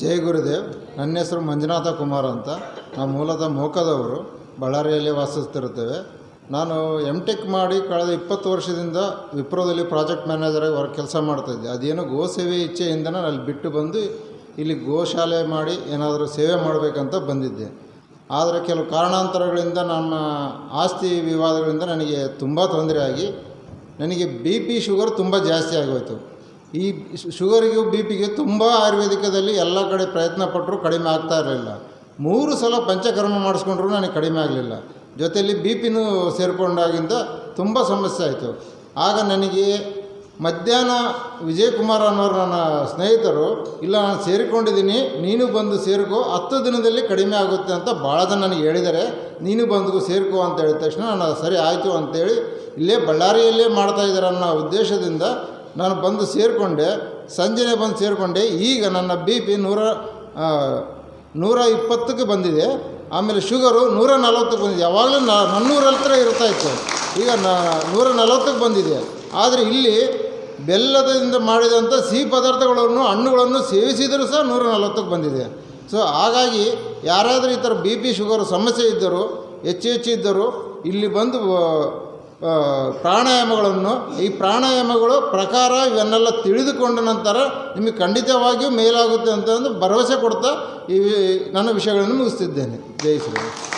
ಜೈ ಗುರುದೇವ್, ನನ್ನ ಹೆಸರು ಮಂಜುನಾಥ ಕುಮಾರ್ ಅಂತ. ನಾವು ಮೂಲತಃ ಮೋಕದವರು, ಬಳ್ಳಾರಿಯಲ್ಲಿ ವಾಸಿಸ್ತಿರುತ್ತೇವೆ. ನಾನು ಎಂ ಟೆಕ್ ಮಾಡಿ ಕಳೆದ ಇಪ್ಪತ್ತು ವರ್ಷದಿಂದ ವಿಪ್ರೋದಲ್ಲಿ ಪ್ರಾಜೆಕ್ಟ್ ಮ್ಯಾನೇಜರಾಗಿ ವರ್ಕ್ ಕೆಲಸ ಮಾಡ್ತಾಯಿದ್ದೆ ಅದೇನು ಗೋ ಸೇವೆ ಇಚ್ಛೆಯಿಂದ ನಾನು ಅಲ್ಲಿ ಬಿಟ್ಟು ಬಂದು ಇಲ್ಲಿ ಗೋಶಾಲೆ ಮಾಡಿ ಏನಾದರೂ ಸೇವೆ ಮಾಡಬೇಕಂತ ಬಂದಿದ್ದೆ. ಆದರೆ ಕೆಲವು ಕಾರಣಾಂತರಗಳಿಂದ ನಮ್ಮ ಆಸ್ತಿ ವಿವಾದಗಳಿಂದ ನನಗೆ ತುಂಬ ತೊಂದರೆಯಾಗಿ, ನನಗೆ ಬಿ ಪಿ ಶುಗರ್ ತುಂಬ ಜಾಸ್ತಿ ಆಗೋಯ್ತು. ಈ ಶುಗರಿಗೂ ಬಿ ಪಿಗೆ ತುಂಬ ಆಯುರ್ವೇದಿಕದಲ್ಲಿ ಎಲ್ಲ ಕಡೆ ಪ್ರಯತ್ನ ಪಟ್ಟರು ಕಡಿಮೆ ಆಗ್ತಾ ಇರಲಿಲ್ಲ. ಮೂರು ಸಲ ಪಂಚಕರ್ಮ ಮಾಡಿಸ್ಕೊಂಡ್ರು ನನಗೆ ಕಡಿಮೆ ಆಗಲಿಲ್ಲ. ಜೊತೆಯಲ್ಲಿ ಬಿ ಪಿನೂ ಸೇರಿಕೊಂಡಾಗಿಂದ ತುಂಬ ಸಮಸ್ಯೆ ಆಯಿತು. ಆಗ ನನಗೆ ಮಧ್ಯಾಹ್ನ ವಿಜಯಕುಮಾರ್ ಅನ್ನೋರು ನನ್ನ ಸ್ನೇಹಿತರು, ಇಲ್ಲ, ನಾನು ಸೇರಿಕೊಂಡಿದ್ದೀನಿ, ನೀನು ಬಂದು ಸೇರ್ಕೋ, ಹತ್ತು ದಿನದಲ್ಲಿ ಕಡಿಮೆ ಆಗುತ್ತೆ ಅಂತ ಭಾಳ ಜನ ನನಗೆ ಹೇಳಿದ್ದಾರೆ. ನೀನು ಬಂದು ಸೇರ್ಕೋ ಅಂತ ಹೇಳಿದ ತಕ್ಷಣ, ನಾನು ಸರಿ ಆಯಿತು ಅಂತೇಳಿ ಇಲ್ಲೇ ಬಳ್ಳಾರಿಯಲ್ಲೇ ಮಾಡ್ತಾ ಇದ್ದಾರೆ ಅನ್ನೋ ಉದ್ದೇಶದಿಂದ ನಾನು ಬಂದು ಸೇರಿಕೊಂಡೆ, ಸಂಜೆನೆ ಬಂದು ಸೇರಿಕೊಂಡೆ. ಈಗ ನನ್ನ ಬಿ ಪಿ ನೂರ ನೂರ ಇಪ್ಪತ್ತಕ್ಕೆ ಬಂದಿದೆ. ಆಮೇಲೆ ಶುಗರು ನೂರ ನಲವತ್ತಕ್ಕೆ ಬಂದಿದೆ. ಯಾವಾಗಲೂ ನ, ನನ್ನೂರ ಹತ್ರ ಇರ್ತಾ ಇತ್ತು. ಈಗ ನ, ನೂರ ನಲವತ್ತಕ್ಕೆ ಬಂದಿದೆ. ಆದರೆ ಇಲ್ಲಿ ಬೆಲ್ಲದಿಂದ ಮಾಡಿದಂಥ ಸಿಹಿ ಪದಾರ್ಥಗಳನ್ನು, ಹಣ್ಣುಗಳನ್ನು ಸೇವಿಸಿದರೂ ಸಹ ನೂರ ನಲವತ್ತಕ್ಕೆ ಬಂದಿದೆ. ಸೊ ಹಾಗಾಗಿ ಯಾರಾದರೂ ಈ ಥರ ಬಿ ಪಿ ಶುಗರ್ ಸಮಸ್ಯೆ ಇದ್ದರೂ, ಹೆಚ್ಚು ಹೆಚ್ಚು ಇದ್ದರು, ಇಲ್ಲಿ ಬಂದು ಪ್ರಾಣಾಯಾಮಗಳನ್ನು, ಈ ಪ್ರಾಣಾಯಾಮಗಳು ಪ್ರಕಾರ ಇವನ್ನೆಲ್ಲ ತಿಳಿದುಕೊಂಡ ನಂತರ ನಿಮಗೆ ಖಂಡಿತವಾಗಿಯೂ ಮೇಲಾಗುತ್ತೆ ಅಂತಂದು ಭರವಸೆ ಕೊಡ್ತಾ ಈ ನನ್ನ ವಿಷಯಗಳನ್ನು ಮುಗಿಸ್ತಿದ್ದೇನೆ. ಜೈ ಶ್ರೀರಾಮ್